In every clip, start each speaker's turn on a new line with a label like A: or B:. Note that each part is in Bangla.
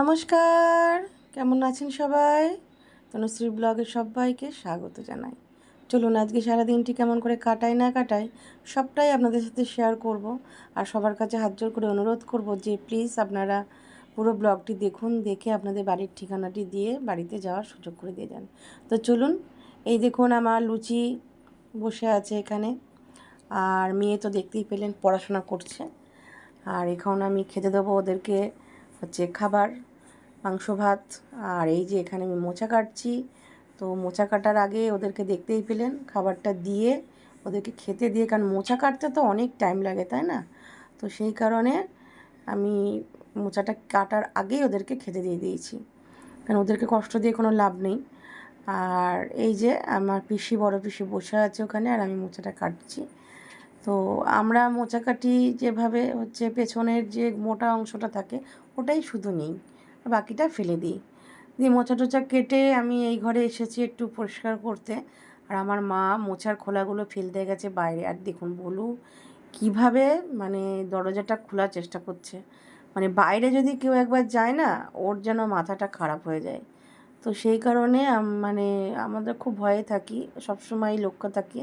A: নমস্কার, কেমন আছেন সবাই? তনুশ্রী ব্লগের সবাইকে স্বাগত জানাই। চলুন আজকে সারা দিনটি কেমন করে কাটাই না কাটাই, সবটাই আপনাদের সাথে শেয়ার করব আর সবার কাছে হাত জোর করে অনুরোধ করব যে প্লিজ আপনারা পুরো ব্লগটি দেখুন, দেখে আপনাদের বাড়ির ঠিকানাটি দিয়ে বাড়িতে যাওয়ার সুযোগ করে দিয়ে যান। তো চলুন, এই দেখুন আমার লুচি বসে আছে এখানে, আর মেয়ে তো দেখতেই পেলেন পড়াশোনা করছে, আর এখন আমি খেতে দেবো ওদেরকে হচ্ছে খাবার, মাংস, ভাত। আর এই যে এখানে আমি মোচা কাটছি, তো মোচা কাটার আগে ওদেরকে দেখতেই পেলেন, খাবারটা দিয়ে ওদেরকে খেতে দিয়ে, কারণ মোচা কাটতে তো অনেক টাইম লাগে, তাই না? তো সেই কারণে আমি মোচাটা কাটার আগেই ওদেরকে খেতে দিয়ে দিয়েছি। কারণ ওদেরকে কষ্ট দিয়ে কোনো লাভ নেই। আর এই যে আমার পিসি, বড় পিসি বসে আছে ওখানে, আর আমি মোচাটা কাটছি। তো আমরা মোচা কাটি যেভাবে হচ্ছে পেছনের যে মোটা অংশটা থাকে, ওটাই শুধু নিই বাকিটা ফেলে দিই। দিয়ে মোচা টোচা কেটে আমি এই ঘরে এসেছি একটু পরিষ্কার করতে। আর আমার মা মোচার খোলাগুলো ফেলতে গেছে বাইরে। আর দেখুন, বলু, কীভাবে মানে দরজাটা খোলার চেষ্টা করছে। মানে বাইরে যদি কেউ একবার যায় না, ওর যেন মাথাটা খারাপ হয়ে যায়। তো সেই কারণে মানে আমাদের খুব ভয়ে থাকি, সবসময় লক্ষ্য থাকি।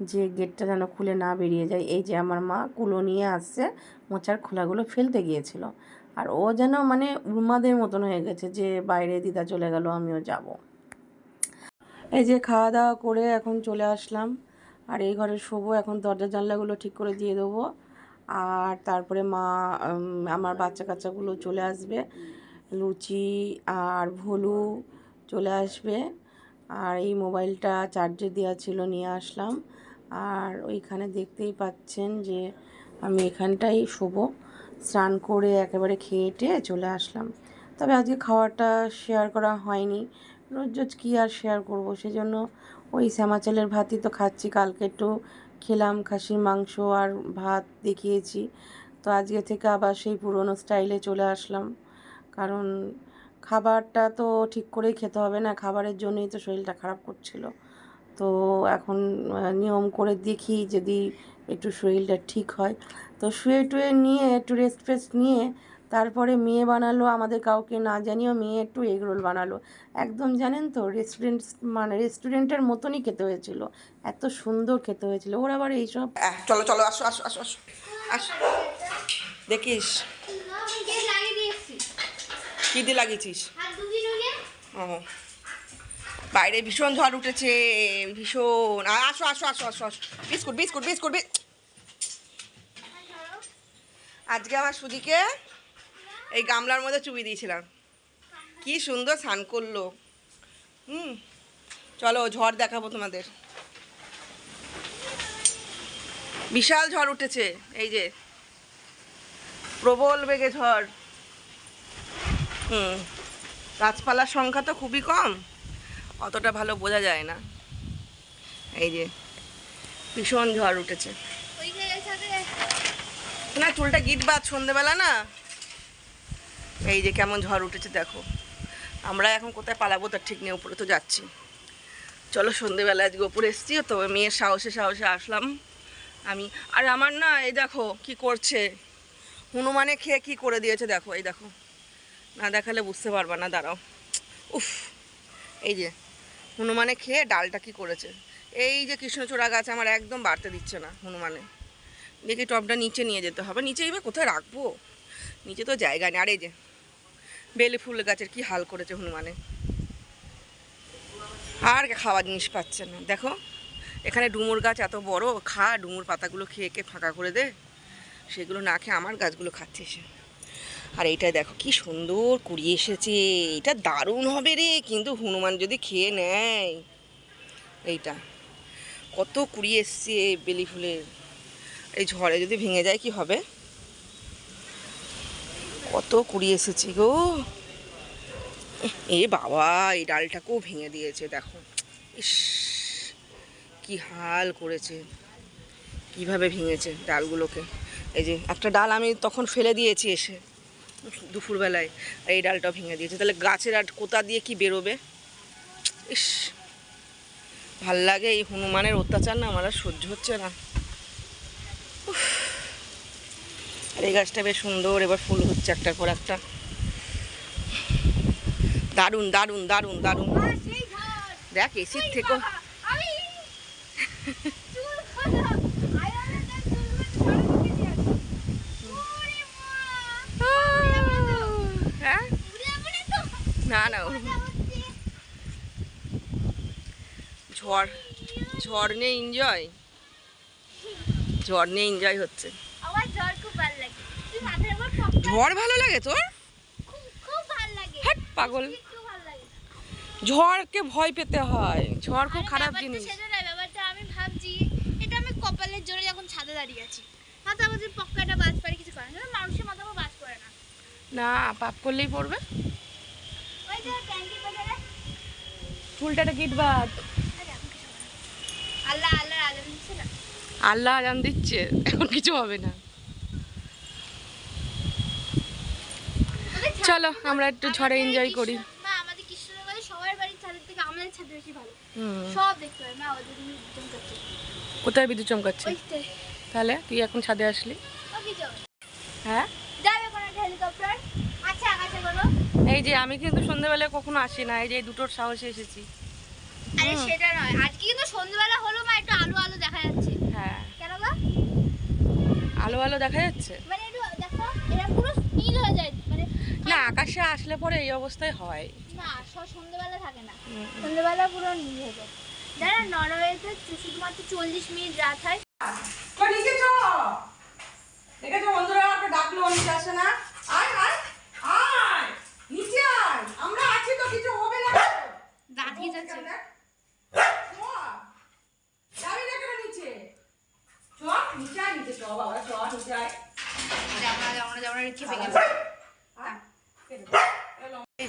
A: যে গেটটা যেন খুলে না বেরিয়ে যায়। এই যে আমার মা কুলো নিয়ে আসছে, মোচার খোলাগুলো ফেলতে গিয়েছিল। আর ও যেন মানে উন্মাদের মতন হয়ে গেছে যে, বাইরে দিদা চলে গেল, আমিও যাব। এই যে খাওয়া দাওয়া করে এখন চলে আসলাম। আর এই ঘরে শোবো, এখন দরজা জানলাগুলো ঠিক করে দিয়ে দেবো। আর তারপরে মা আমার বাচ্চা কাচ্চাগুলো চলে আসবে। লুচি আর ভলু চলে আসবে। আর এই মোবাইলটা চার্জে দেওয়া ছিল, নিয়ে আসলাম। আর ওইখানে দেখতেই পাচ্ছেন যে আমি এখানটাই শোবো। স্নান করে একেবারে খেয়ে টেয়ে চলে আসলাম। তবে আজকে খাওয়াটা শেয়ার করা হয়নি। রোজ রোজ কী আর শেয়ার করব? সেজন্য ওই শ্যামাচালের ভাতই তো খাচ্ছি। কালকে একটু খেলাম, খাসির মাংস আর ভাত দেখিয়েছি। তো আজকে থেকে আবার সেই পুরনো স্টাইলে চলে আসলাম। কারণ খাবারটা তো ঠিক করেই খেতে হবে না। খাবারের জন্যই তো শরীরটা খারাপ করছিল। তো এখন নিয়ম করে দেখি যদি একটু শরীরটা ঠিক হয়। তো শুয়ে টুয়ে নিয়ে একটু রেস্ট ফেস্ট নিয়ে তারপরে মেয়ে বানালো আমাদের কাউকে না জানিয়েও মেয়ে একটু এগ রোল বানালো। একদম জানেন তো রেস্টুরেন্ট মানে রেস্টুরেন্টের মতনই খেতে হয়েছিল। এত সুন্দর খেতে হয়েছিল। ওর আবার এইসব
B: চলো চলো আসো আসো আসো আসো আসো। দেখিস। কি দিয়ে লাগিয়েছিস? ও। বাইরে ভীষণ ঝড় উঠেছে ভীষণ। আ, আসো আসো আসো আসো আসো। বিস্কুট বিস্কুট বিস্কুট আজকে আমার সুদিকে এই গামলার মধ্যে চুবি দিয়েছিলাম। কি সুন্দর স্নান করল। হুম চলো ঝড় দেখাবো তোমাদের। বিশাল ঝড় উঠেছে এই যে। প্রবল বেগে ঝড়। হুম গাছপালার সংখ্যা তো খুবই কম। অতটা ভালো বোঝা যায় না। এই যে, ভীষণ ঝড় উঠেছে। না, চুলটা গিট বাদ সন্ধেবেলা না? এই যে কেমন ঝড় উঠেছে, দেখো। আমরা এখন কোথায় পালাবো তার ঠিক নেই, উপরে তো যাচ্ছি। চলো সন্ধেবেলা আজকে ওপরে এসছি, তো মেয়ের সাহসে সাহসে আসলাম। আমি, আর আমার না, এই দেখো কি করছে। হনুমানে খেয়ে কি করে দিয়েছে, দেখো, এই দেখো। না দেখালে বুঝতে পারবা না, দাঁড়াও। উফ, এই যে। হনুমানে খেয়ে ডালটা কি করেছে? এই যে কৃষ্ণচূড়া গাছ আমার একদম বাড়তে দিচ্ছে না হনুমানে। দেখি টবটা নিচে নিয়ে যেতে হবে। নিচে এবার কোথায় রাখব? নিচে তো জায়গা নেই। আর এই যে বেলি ফুল গাছের কি হাল করেছে হনুমানে। আর খাওয়া জিনিস পাচ্ছে না। দেখো, এখানে ডুমুর গাছ এত বড়, খা, ডুমুর পাতাগুলো খেয়ে খেয়ে ফাঁকা করে দে। সেগুলো না খেয়ে আমার গাছগুলো খাচ্ছে সে। আর এইটা দেখো, কি সুন্দর কুড়িয়ে এসেছে। এটা দারুণ হবে রে, কিন্তু হনুমান যদি খেয়ে নেয়। এইটা, কত কুড়িয়ে এসছে বেলি ফুলের। এই ঝড়ে যদি ভেঙে যায় কি হবে? কত কুড়িয়ে এসেছে গো। এ বাবা, এই ডালটাকেও ভেঙে দিয়েছে, দেখো। ইস, কি হাল করেছে। কীভাবে ভেঙেছে ডালগুলোকে। এই যে, একটা ডাল আমি তখন ফেলে দিয়েছি এসে। দুপুরবেলায় আর এই ডালটাও ভেঙে দিয়েছে। তাহলে গাছের আর কোথা দিয়ে কি বেরোবে? ইস ভালো লাগে এই হনুমানের অত্যাচার না আমার আর সহ্য হচ্ছে না। আর এই গাছটা বেশ সুন্দর এবার ফুল হচ্ছে একটার পর একটা।
A: দারুণ দারুণ দারুণ দারুণ। দেখ এসির
C: এই
A: থেকে
C: বাবা, আমি চুল খোলা। আয়ানের তার চুলগুলো ঝাড়ু দিতে যাচ্ছে। ওরে মা,
A: হ্যাঁ
C: উড়ে যাবে না তো?
A: না না
C: মজা হচ্ছে।
A: ঝড়। ঝড় নিয়ে এনজয় ঝড় নিয়ে এনজয় হচ্ছে।
C: ঝড় ভালো লাগে
A: তোর? পাগল।
C: একটু
A: ঝড়কে ভয় পেতে হয়। ঝড় খুব খারাপ জিনিস।
C: না আমি ভাবছি এটা আমি কপালের জোরে যখন ছাদে দাঁড়িয়ে আছি মাথা আমাদের পক্কাটা বাজ পারে কিছু করে না মানুষের মাথা বাজ করে না।
A: না পাপ করলেই পড়বে।
C: ওই যে ট্যাঙ্কির পাশে
A: চুলটাটা গিটবাদ
C: আল্লাহ আল্লাহ আলম দিচ্ছে না?
A: আল্লাহ আজান দিচ্ছে এখন কিছু হবে না। চলো আমরা একটু ঝড়ে এনজয় করি। কোথায় বিদ্যুৎ চমকাচ্ছে? তাহলে তুই এখন ছাদে আসলি? হ্যাঁ?
C: আচ্ছা বলো।
A: এই যে আমি কিন্তু সন্ধ্যেবেলায় কখনো আসি না এই যে দুটোর সাহসে এসেছি।
C: আরে সেটা নয়। আজকে কিন্তু সন্ধ্যেবেলা হলো মা একটু আলো আলো দেখা যাচ্ছে।
A: হ্যাঁ।
C: কেন গো?
A: আলো আলো দেখা যাচ্ছে?
C: মানে একটু দেখো এরা পুরো নীল হয়ে যায় মানে
A: না আকাশে আসলে পরে এই অবস্থায় হয়।
C: না সব সন্ধ্যেবেলা থাকে না। সন্ধ্যেবেলা পুরো নীল হয়ে যায়। যারা নরওয়েতে শুধুমাত্র চল্লিশ মিনিট রাত হয়
A: দেখেছ? বন্ধুরা আমাকে ডাকলো নিচে আসে না। আয় আয় আয় নিচে আয়। আমরা আছি তো কিছু হবে না।
C: দাঁড়িয়ে যাচ্ছে
A: যাবি না কেন নিচে চ নিচে আয় নিচে চ বাবা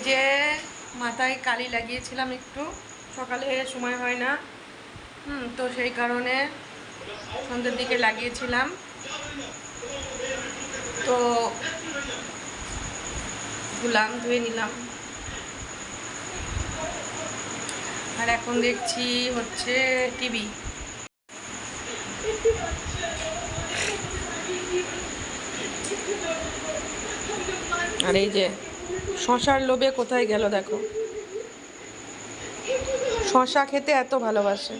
A: যে মাথায় কালি লাগিয়েছিলাম একটু। সকালে সময় হয় না। হুম তো সেই কারণে সন্ধ্যের দিকে লাগিয়েছিলাম। তো ধুলাম ধুয়ে নিলাম। আর এখন দেখছি হচ্ছে টিভি। আর এই যে শশার লোভে কোথায় গেল দেখো। শশা খেতে এত ভালোবাসে।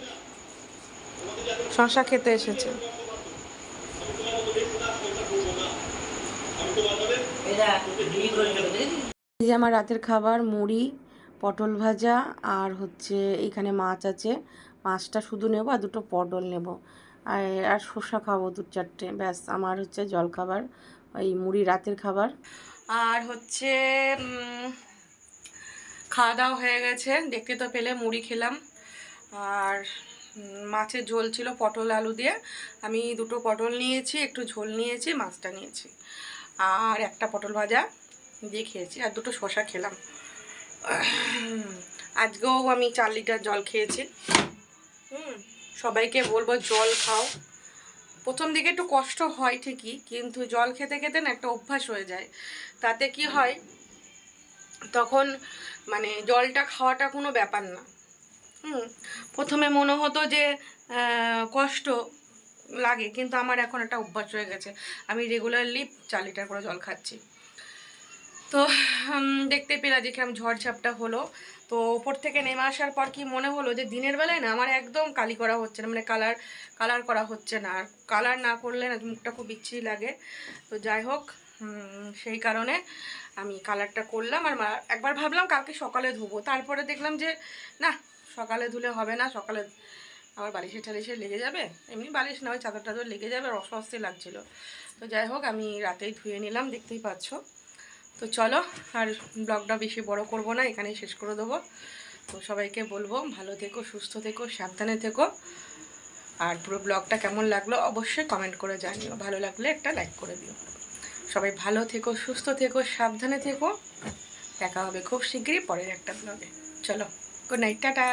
A: শশা খেতে এসেছে। এই যে আমার রাতের খাবার মুড়ি পটল ভাজা আর হচ্ছে এখানে মাছ আছে। মাছটা শুধু নেব আর দুটো পটল নেব। আর আর শসা খাব দু চারটে। ব্যাস আমার হচ্ছে জল খাবার ওই মুড়ি রাতের খাবার। আর হচ্ছে খাওয়া দাওয়া হয়ে গেছে। দেখতে তো পেলে মুড়ি খেলাম। আর মাছের ঝোল ছিল পটল আলু দিয়ে। আমি দুটো পটল নিয়েছি, একটু ঝোল নিয়েছি, মাছটা নিয়েছি। আর একটা পটল ভাজা দিয়ে খেয়েছি, আর দুটো শসা খেলাম। আজকেও আমি চার লিটার জল খেয়েছি। হুম, সবাইকে বলব জল খাও। প্রথম দিকে একটু কষ্ট হয় ঠিকই, কিন্তু জল খেতে খেতে না একটা অভ্যাস হয়ে যায়। তাতে কি হয়, তখন মানে জলটা খাওয়াটা কোনো ব্যাপার না। হুম, প্রথমে মনে হতো যে কষ্ট লাগে, কিন্তু আমার এখন একটা অভ্যাস হয়ে গেছে। আমি রেগুলারলি চার লিটার করে জল খাচ্ছি। তো দেখতে পেলা যে কেমন ঝড়ঝাপটা হলো। তো ওপর থেকে নেমে আসার পর কি মনে হলো যে দিনের বেলায় না আমার একদম কালি করা হচ্ছে না মানে কালার কালার করা হচ্ছে না। আর কালার না করলে না মুখটা খুব বিচ্ছিরি লাগে। তো যাই হোক সেই কারণে আমি কালারটা করলাম। আর একবার ভাবলাম কালকে সকালে ধুবো। তারপরে দেখলাম যে, না, সকালে ধুলে হবে না, সকালে আবার বালিশে টালিশে লেগে যাবে। এমনি বালিশ না, ওই চাদর টাদর লেগে যাবে, আর অস্বস্তি লাগছিল। তো যাই হোক, আমি রাতেই ধুয়ে নিলাম, দেখতেই পাচ্ছ। তো চলো, আর ব্লগটা বেশি বড় করব না, এখানেই শেষ করে দেবো। তো সবাইকে বলব, ভালো থেকো, সুস্থ থেকো, সাবধানে থেকো। আর পুরো ব্লগটা কেমন লাগল অবশ্যই কমেন্ট করে জানিও। ভালো লাগলে একটা লাইক করে দিও। সবাই ভালো থেকো, সুস্থ থেকো, সাবধানে থেকো। দেখা হবে খুব শীঘ্রই পরের একটা ব্লগে চলো গুড নাইট টাটা।